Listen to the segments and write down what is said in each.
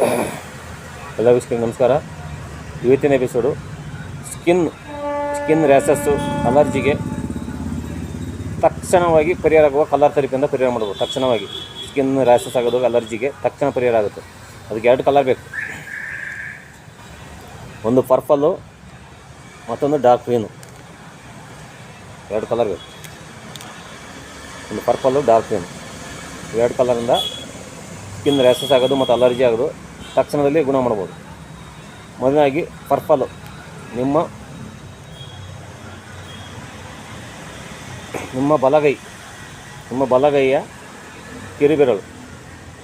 ಎಲ್ಲ ವೀಕ್ಷಕರಿಗೆ ನಮಸ್ಕಾರ. ಇವತ್ತಿನ ಎಪಿಸೋಡು ಸ್ಕಿನ್ ಸ್ಕಿನ್ ರ್ಯಾಸಸ್ಸು ಅಲರ್ಜಿಗೆ ತಕ್ಷಣವಾಗಿ ಪರಿಹಾರ ಆಗುವ ಕಲರ್ ಥೆರಪಿಯಿಂದ ಪರಿಹಾರ ಮಾಡ್ಬೋದು. ತಕ್ಷಣವಾಗಿ ಸ್ಕಿನ್ ರ್ಯಾಸಸ್ ಆಗೋದು ಅಲರ್ಜಿಗೆ ತಕ್ಷಣ ಪರಿಹಾರ ಆಗುತ್ತೆ. ಅದಕ್ಕೆ ಎರಡು ಕಲರ್ ಬೇಕು. ಒಂದು ಪರ್ಪಲ್ಲು ಮತ್ತೊಂದು ಡಾರ್ಕ್ ಗ್ರೀನು ಎರಡು ಕಲರ್ ಬೇಕು. ಒಂದು ಪರ್ಪಲ್ಲು ಡಾರ್ಕ್ ಗ್ರೀನು ಎರಡು ಕಲರಿಂದ ಸ್ಕಿನ್ ರ್ಯಾಸಸ್ ಆಗೋದು ಮತ್ತು ಅಲರ್ಜಿ ಆಗೋದು ತಕ್ಷಣದಲ್ಲಿ ಗುಣ ಮಾಡ್ಬೋದು. ಮೊದಲಾಗಿ ಪರ್ಪಲ್ ನಿಮ್ಮ ನಿಮ್ಮ ಬಲಗೈ, ನಿಮ್ಮ ಬಲಗೈಯ ಕಿರುಬೆರಳು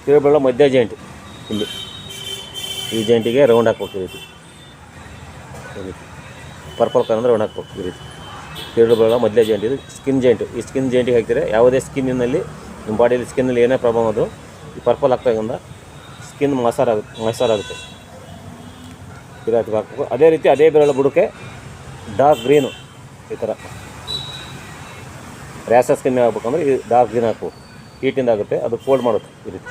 ಕಿರುಬೆರಳು ಮಧ್ಯ ಜಾಯಿಂಟ್ ಇಲ್ಲಿ. ಈ ಜಾಯಿಂಟಿಗೆ ರೌಂಡ್ ಹಾಕ್ಬೇಕು ಈ ರೀತಿ. ಪರ್ಪಲ್ ಕಲರ್ ರೌಂಡ್ ಹಾಕ್ಬೇಕು ಈ ರೀತಿ. ಕಿರುಬೆರಳ ಮಧ್ಯ ಜಾಯಿಂಟ್ ಇದು ಸ್ಕಿನ್ ಜಾಯಿಂಟ್ ಈ ಸ್ಕಿನ್ ಜಾಯಿಂಟಿಗೆ ಹಾಕ್ತೀರಾ ಯಾವುದೇ ಸ್ಕಿನ್ನಿನಲ್ಲಿ ನಿಮ್ಮ ಬಾಡಿಯಲ್ಲಿ ಸ್ಕಿನ್ನಲ್ಲಿ ಏನೇ ಪ್ರಾಬ್ಲಮ್ ಅದು ಈ ಪರ್ಪಲ್ ಹಾಕ್ತಾಗಿಂದ ಸ್ಕಿನ್ ಮಸಾರ್ ಆಗುತ್ತೆ. ಇದಾಗ ಹಾಕಬೇಕು ಅದೇ ರೀತಿ ಅದೇ ಬೆರಳು ಬುಡಕ್ಕೆ ಡಾರ್ಕ್ ಗ್ರೀನು ಈ ಥರ ರ್ಯಾಸಸ್ ಕಮ್ಮಿ ಆಗ್ಬೇಕಂದ್ರೆ ಈ ಡಾರ್ಕ್ ಗ್ರೀನ್ ಹಾಕು ಹೀಟಿಂದ ಆಗುತ್ತೆ, ಅದು ಫೋಲ್ಡ್ ಮಾಡುತ್ತೆ ಈ ರೀತಿ.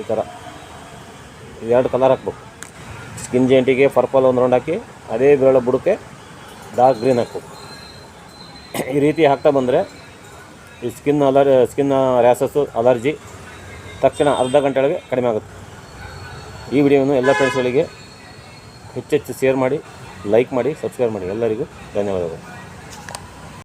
ಈ ಥರ ಎರಡು ಕಲರ್ ಹಾಕ್ಬೇಕು. ಸ್ಕಿನ್ ಜೇಂಟಿಗೆ ಪರ್ಪಲ್ ಒಂದು ರೌಂಡ್ ಹಾಕಿ, ಅದೇ ಬೆರಳು ಬುಡಕ್ಕೆ ಡಾರ್ಕ್ ಗ್ರೀನ್ ಹಾಕ್ಬೇಕು. ಈ ರೀತಿ ಹಾಕ್ತಾ ಬಂದರೆ ಈ ಸ್ಕಿನ್ ಅಲರ್ ಸ್ಕಿನ್ ರ್ಯಾಸಸ್ಸು ಅಲರ್ಜಿ ತಕ್ಷಣ ಅರ್ಧ ಗಂಟೆ ಒಳಗೆ ಕಡಿಮೆ ಆಗುತ್ತೆ. ಈ ವಿಡಿಯೋವನ್ನು ಎಲ್ಲ ಫ್ರೆಂಡ್ಸ್ಗಳಿಗೆ ಹೆಚ್ಚೆಚ್ಚು ಶೇರ್ ಮಾಡಿ ಲೈಕ್ ಮಾಡಿ ಸಬ್ಸ್ಕ್ರೈಬ್ ಮಾಡಿ. ಎಲ್ಲರಿಗೂ ಧನ್ಯವಾದಗಳು.